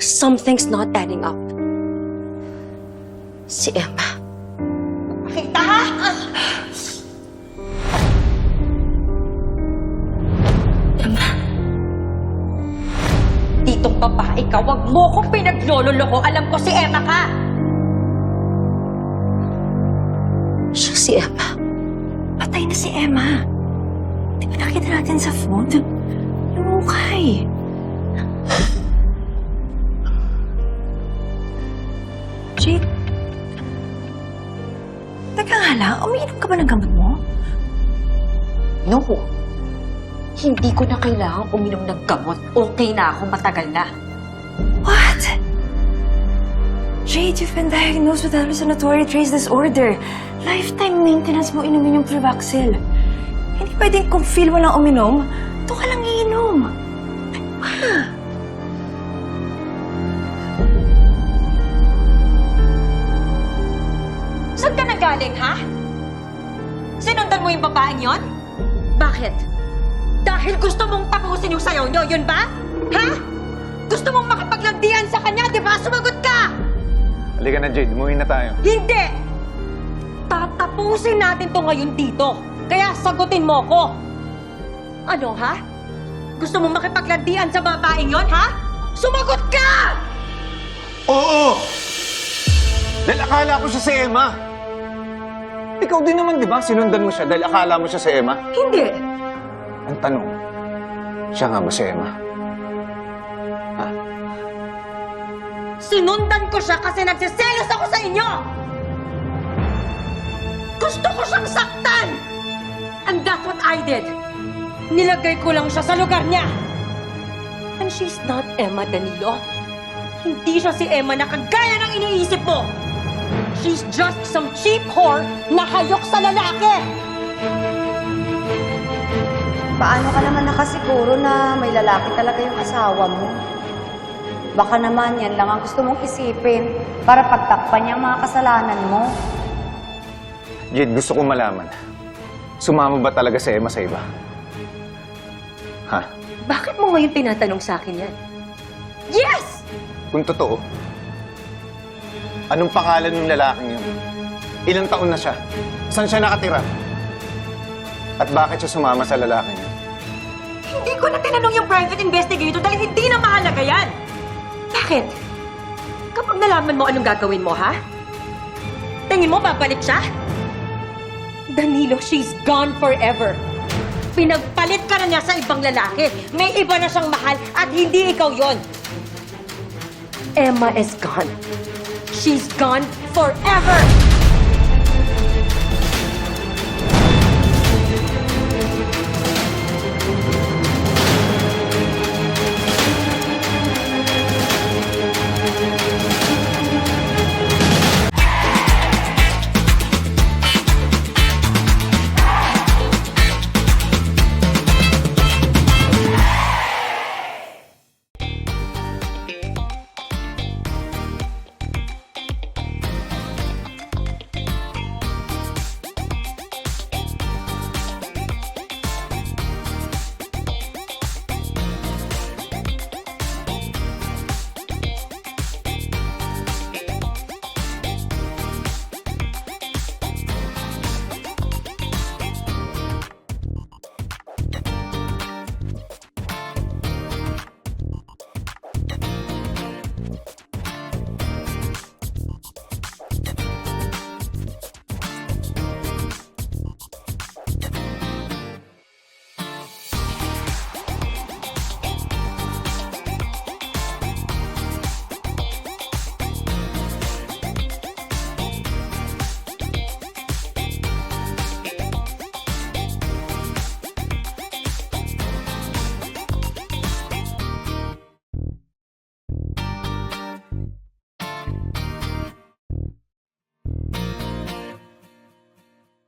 Something's not adding up. Si Emma. Kita ha? Emma. Ditong babae ka, wag mo kong pinaglololoko. Alam ko si Emma ka. Siya si Emma. Patay na si Emma. Di ba nakita natin sa phone? Lumukay. Jade. Teka nga lang, umiinom ka ba ng gamot mo? No. Hindi ko na kailangan uminom ng gamot. Okay na ako, matagal na. What? Jade, you've been diagnosed with hallucinatory trace disorder. Lifetime maintenance mo inumin yung Privaxil. Hindi pwedeng kung feel mo lang uminom, ito ka lang iinom. Saan ka nagaling, ha? Sinundan mo yung babaeng yon? Bakit? Dahil gusto mong tapusin yung sayaw nyo, yun ba? Ha? Gusto mong makipaglandian sa kanya, di ba? Sumagot ka! Halika na, Jade. Umuwi na tayo. Hindi! Tatapusin natin to ngayon dito. Kaya sagutin mo ko. Ano, ha? Gusto mong makipaglandian sa babaeng yon, ha? Sumagot ka! Oo! Dahil akala ko siya si Emma. Ikaw din naman, di ba? Sinundan mo siya dahil akala mo siya si Emma. Hindi. Ang tanong, siya nga ba si Emma? Sinundan ko siya kasi nagsiselos ako sa inyo! Gusto ko siyang saktan! And that's what I did. Nilagay ko lang siya sa lugar niya. And she's not Emma Danilo. Hindi siya si Emma na kagaya ng iniisip mo. She's just some cheap whore na hayok sa lalaki. Paano ka naman nakasiguro na may lalaki talaga yung asawa mo? Baka naman yan lang ang gusto mong isipin para pagtakpan niya ang mga kasalanan mo. Jade, gusto kong malaman. Sumama ba talaga si Emma sa iba? Ha? Bakit mo ngayon tinatanong sa akin yan? Yes! Kung totoo, anong pangalan ng lalaking yun? Ilang taon na siya? Saan siya nakatira? At bakit siya sumama sa lalaking yun? Hindi ko na tinanong yung private investigator dahil hindi na mahalaga yan. Bakit? Kapag nalaman mo anong gagawin mo, ha? Tingin mo babalik siya? Danilo, she's gone forever. Pinagpalit ka na niya sa ibang lalaki. May iba na siyang mahal at hindi ikaw yon. Emma is gone. She's gone forever!